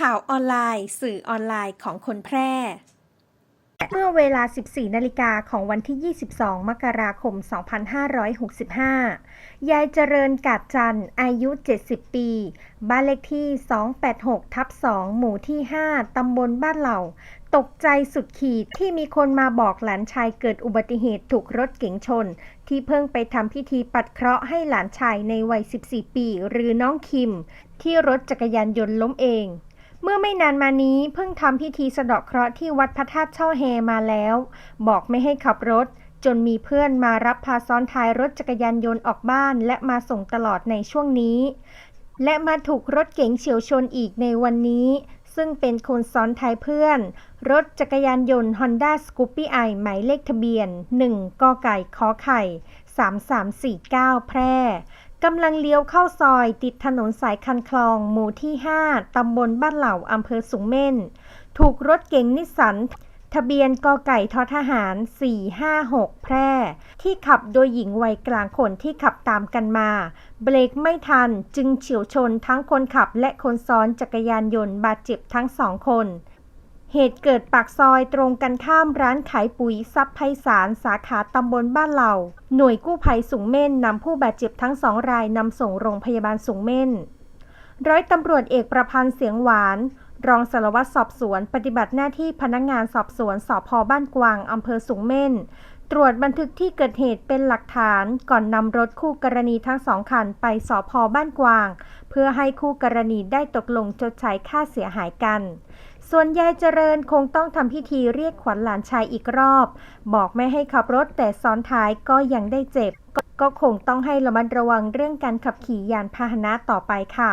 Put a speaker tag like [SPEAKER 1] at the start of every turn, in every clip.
[SPEAKER 1] ข่าวออนไลน์ สื่อออนไลน์ของคนแพร่
[SPEAKER 2] เมื่อเวลา 14 นาฬิกาของวันที่ 22 มกราคม 2565 ยายเจริญกาดจันทร์อายุ 70 ปี บ้านเลขที่ 286 ทับ 2 หมู่ที่ 5 ตำบลบ้านเหล่า ตกใจสุดขีดที่มีคนมาบอกหลานชายเกิดอุบัติเหตุถูกรถเก๋งชน ที่เพิ่งไปทำพิธีปัดเคราะห์ให้หลานชายในวัย 14 ปี หรือน้องคิมที่รถจักรยานยนต์ล้มเอง เมื่อไม่นานมานี้เพิ่งทำพิธีสะเดาะเคราะห์ที่วัดพระธาตุเช่อแฮมาแล้ว บอกไม่ให้ขับรถ จนมีเพื่อนมารับพาซ้อนท้ายรถจักรยานยนต์ออกบ้านและมาส่งตลอดในช่วงนี้ และมาถูกรถเก๋งเฉียวชนอีกในวันนี้ ซึ่งเป็นคนซ้อนท้ายเพื่อน รถจักรยานยนต์ Honda Scoopy i หมายเลขทะเบียน 1กไก่ขอไข่ 3349 แพร่ กำลังเลี้ยวเข้าซอยติดถนนสายคันคลอง หมู่ที่ 5 ตำบลบ้านเหล่าอำเภอสูงเม่น ถูกรถเก๋งนิสสันทะเบียนกไก่ททหาร 456 แพร่ ที่ขับโดยหญิงวัยกลางคนที่ขับตามกันมา เบรกไม่ทันจึงเฉียวชนทั้งคนขับและคนซ้อนจักรยานยนต์บาดเจ็บทั้งสองคน เหตุเกิดปากซอยตรงกันข้ามร้านขายปุ๋ยซับไพศาลสาขาตำบลบ้านเหล่า หน่วยกู้ภัยสูงเม่นนำผู้บาดเจ็บทั้งสองรายนำส่งโรงพยาบาลสูงเม่น ร้อยตำรวจเอกประพันธ์เสียงหวาน รองสารวัตรสอบสวน ปฏิบัติหน้าที่พนักงานสอบสวนสพบ้านกวางอำเภอสูงเม่น ตรวจบันทึกที่เกิดเหตุเป็นหลักฐานก่อนนำรถคู่กรณีทั้งสองคันไปสพบ้านกวาง เพื่อให้คู่กรณีได้ตกลงชดใช้ค่าเสียหายกัน ส่วนยายเจริญคงต้องทำพิธีเรียกขวัญหลานชายอีกรอบ บอกไม่ให้ขับรถแต่ซ้อนท้ายก็ยังได้เจ็บ ก็คงต้องให้ระมัดระวังเรื่องการขับขี่ยานพาหนะต่อไปค่ะ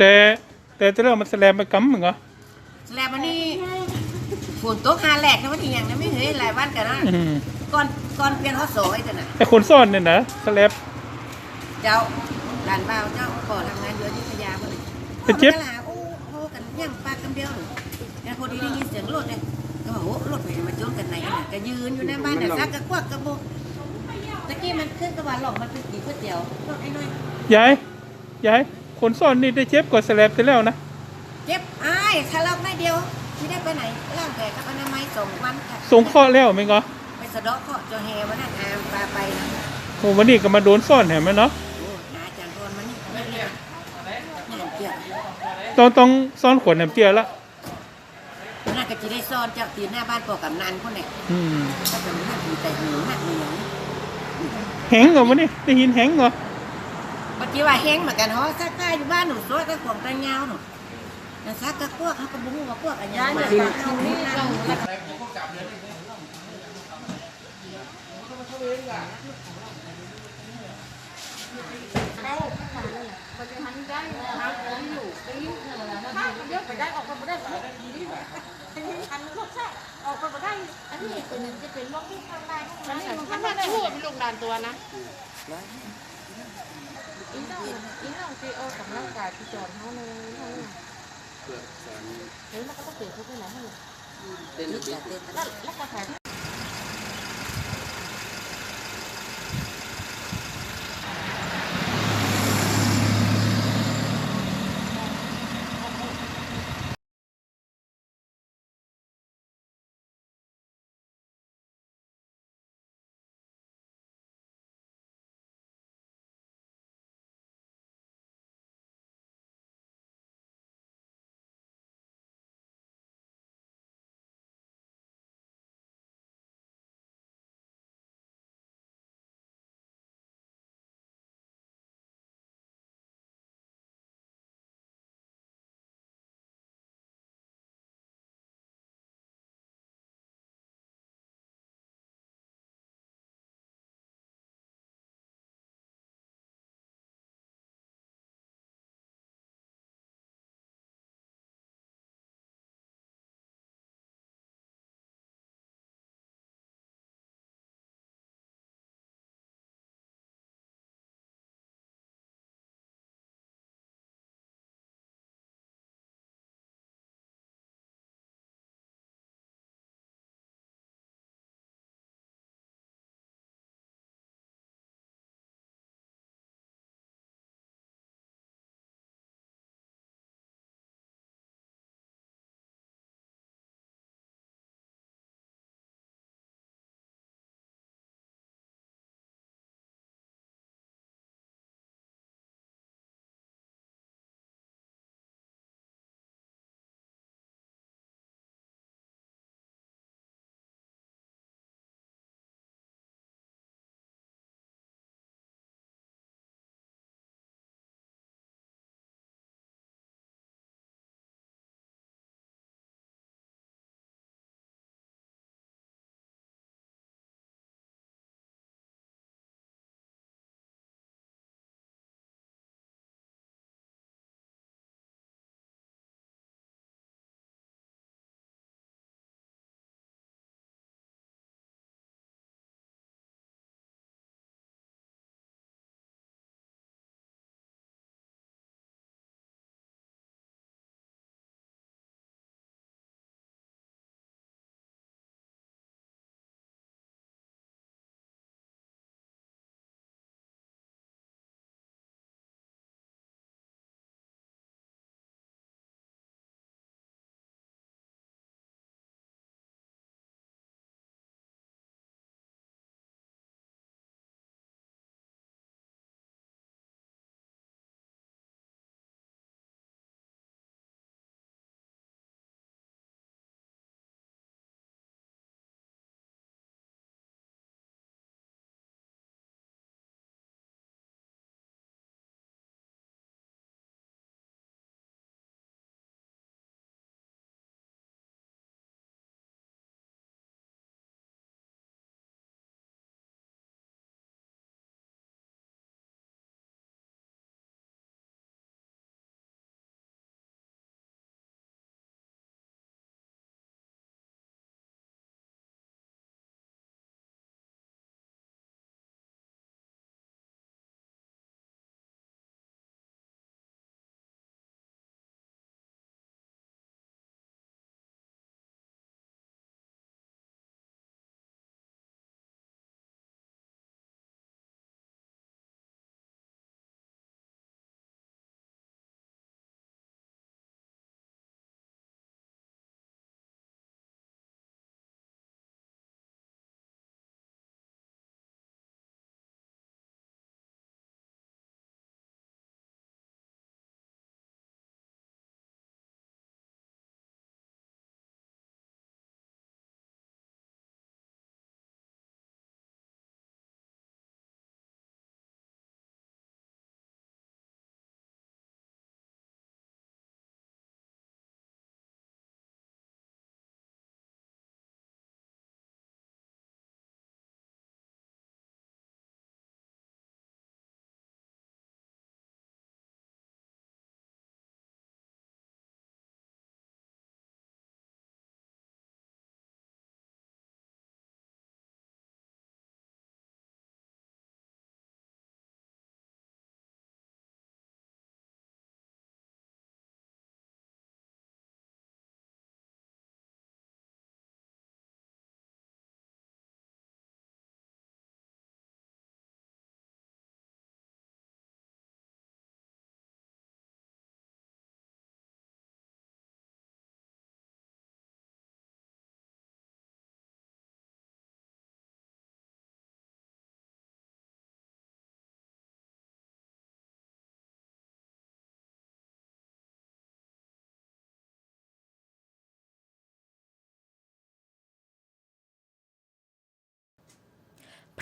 [SPEAKER 3] แต่แต่จะเริ่มมันแสลมไปกำมึงเหรอ
[SPEAKER 4] แล้ววันนี้ฝนตกหาแหลกนะวันนี้อย่างนั้นไม่เห็นหลายวันกันนะ
[SPEAKER 3] อืม
[SPEAKER 4] ก่อนก่อนเปลี่ยนข้อสอยแต่น่ะ
[SPEAKER 3] ไอคนซ่อนเนี่ยนะแสลบ
[SPEAKER 4] เจ้าหลานบ่าวเจ้าก่อทำงานอยู่ที่พยาบ่เลย
[SPEAKER 3] เป็นเจ็บ
[SPEAKER 4] โอ้มันก็ลาโอ้โหกันย่างปากกันเดียวหนูแล้วพอดีได้ยินเสียงรถเนี่ยก็บอกโอ้รถไปมาจนกันไหนกันน่ะก็ยืนอยู่ในบ้านน่ะซักกะควักกระโบกตะกี้มันขึ้นกระบะหลอกมันเป็นกี่ก๋วยเตี๋ยวรถไอ้น้อย
[SPEAKER 3] ยายยาย คนซ่อนนี่ได้เจ็บกว่าแสลบไปแล้วนะ
[SPEAKER 4] เจ็บอ้ายทะเลาะไม่เดียวที่ได้ไปไหนร่างแกกับอนามัยส่งวันค่ะ
[SPEAKER 3] สงเคราะห์แล้วไหมงเหรอ
[SPEAKER 4] ไปสะเดาะเคราะห์เจอแฮวันนั้นอามปลาไปนะ
[SPEAKER 3] โอ้วันนี้ก็มาโดนซ่อนเห็นไหมเนาะ
[SPEAKER 4] โอ้หาอาจารย์พรมานี่ไม่เรียกงานเกี่ยว
[SPEAKER 3] ต้องต้องซ่อนขวดแหนมเจียละ
[SPEAKER 4] น่าก็จะได้ซ่อนเจ้าตีหน้าบ้านปอกกับนันคนไหน
[SPEAKER 3] อืม
[SPEAKER 4] ถ้าเป็นหน้าตีแต่หูหน้าเหนียว
[SPEAKER 3] แหงเหรอวันนี้ได้ยินแหงเหรอ
[SPEAKER 4] ปฏิว่าแห้งเหมือนกันเพราะซักผ้าอยู่บ้านหนูสวยก็ขวงตังยาวหนูแต่ซักกะพวกเขาก็บุ้งว่าพวกอันยังมาที่นี่เรา
[SPEAKER 5] อันนี้ตัวนึงจะเป็นโรคที่ข้างในข้างในข้างในพูดเป็นลูกหลานตัวนะ อีน้องอีน้องที่เอากำลังกายที่จอดเขาเลยเขาเลยเกิดสารเฮ้ยมันก็ต้องเปลี่ยนเขาไปไหนให้แล้วแล้วก็แถม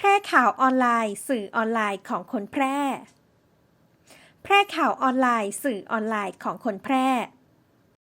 [SPEAKER 2] แพร่ข่าวออนไลน์ สื่อออนไลน์ของคนแพร่ แพร่ข่าวออนไลน์ สื่อออนไลน์ของคนแพร่